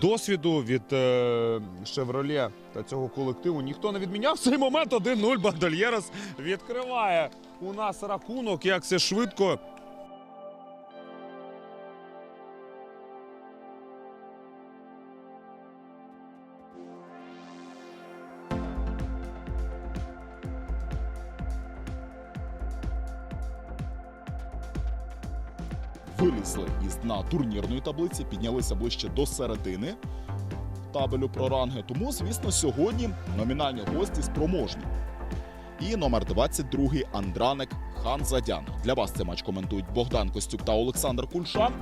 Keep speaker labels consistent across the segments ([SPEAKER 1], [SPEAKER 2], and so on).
[SPEAKER 1] досвіду від е, Шевроле та цього колективу ніхто не відміняв. В цей момент 1-0 Бандольєрос відкриває у нас рахунок. Як це швидко.
[SPEAKER 2] Вилізли із дна турнірної таблиці, піднялися ближче до середини табелю про ранги. Тому, звісно, сьогодні номінальні гості спроможні. І номер 22 Андраник Ханзадян. Для вас цей матч коментують Богдан Костюк та Олександр Кульшан.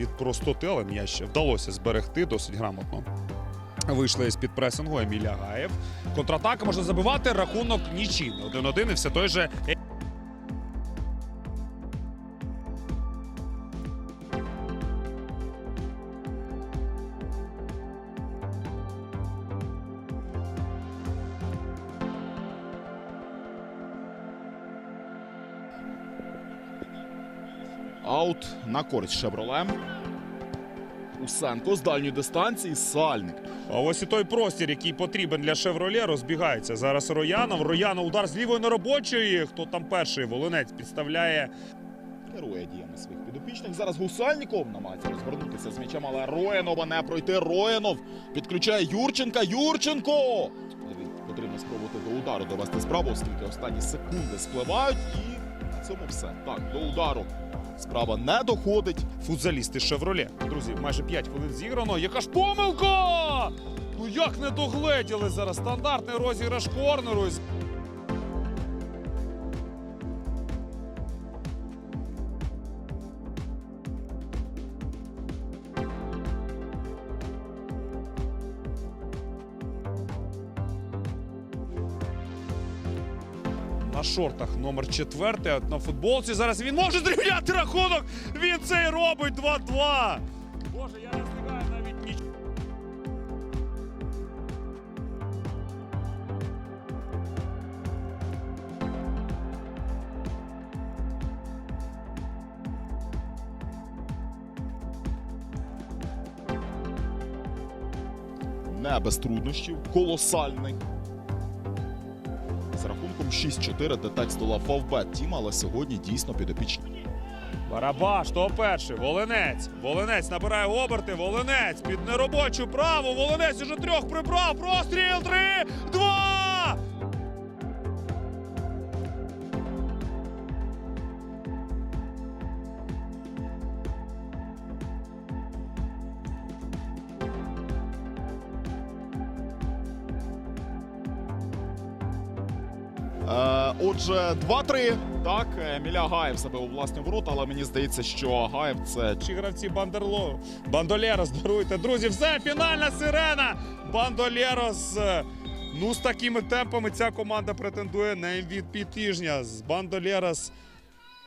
[SPEAKER 1] від простоти, але м'яч вдалося зберегти досить грамотно. Вийшли з під пресингу Еміль Агаєв. Контратака можна забивати. Рахунок нічийний. 1-1 і все той же.
[SPEAKER 2] Аут на користь Шевроле. Усенко з дальньої дистанції. Сальник.
[SPEAKER 1] А ось і той простір, який потрібен для Шевроле, розбігається. Зараз Роянов. Роянов удар з лівої неробочої. Хто там перший? Волинець підставляє.
[SPEAKER 2] Керує діями своїх підопічних. Зараз Гусальніков намагається розвернутися з м'ячем, але Роєнова не пройти. Роєнов підключає Юрченка. Юрченко! Потрібно спробувати до удару довести справу, оскільки останні секунди спливають. І на цьому все. Так, до удару справа не доходить.
[SPEAKER 1] Футзалісти Шевроле. Друзі, майже 5 хвилин зіграно. Яка ж помилка! Ну як не догледіли зараз? Стандартний розіграш корнеру. Шортах номер 4 на футболці. Зараз він може зрівняти рахунок. Він це і робить 2-2. Боже, я не встигаю навіть нічого.
[SPEAKER 2] Не без труднощів. Колосальний. Рахунком 6-4 деталь здолав Фавбет Тім, але сьогодні дійсно підопічні.
[SPEAKER 1] Барабаш, то перший. Волинець. Волинець набирає оберти. Волинець під неробочу праву. Волинець уже трьох прибрав. Простріл. Три, два.
[SPEAKER 2] Отже, 2-3. Так, Еміля Гаєв себе у власні ворота, але мені здається, що Гаєв це
[SPEAKER 1] Чи гравці Бандерло. Бандолєрос, даруйте. Друзі, все, фінальна сирена. Бандолєрос. е, Ну, з такими темпами ця команда претендує на MVP тижня. З Бандолєрос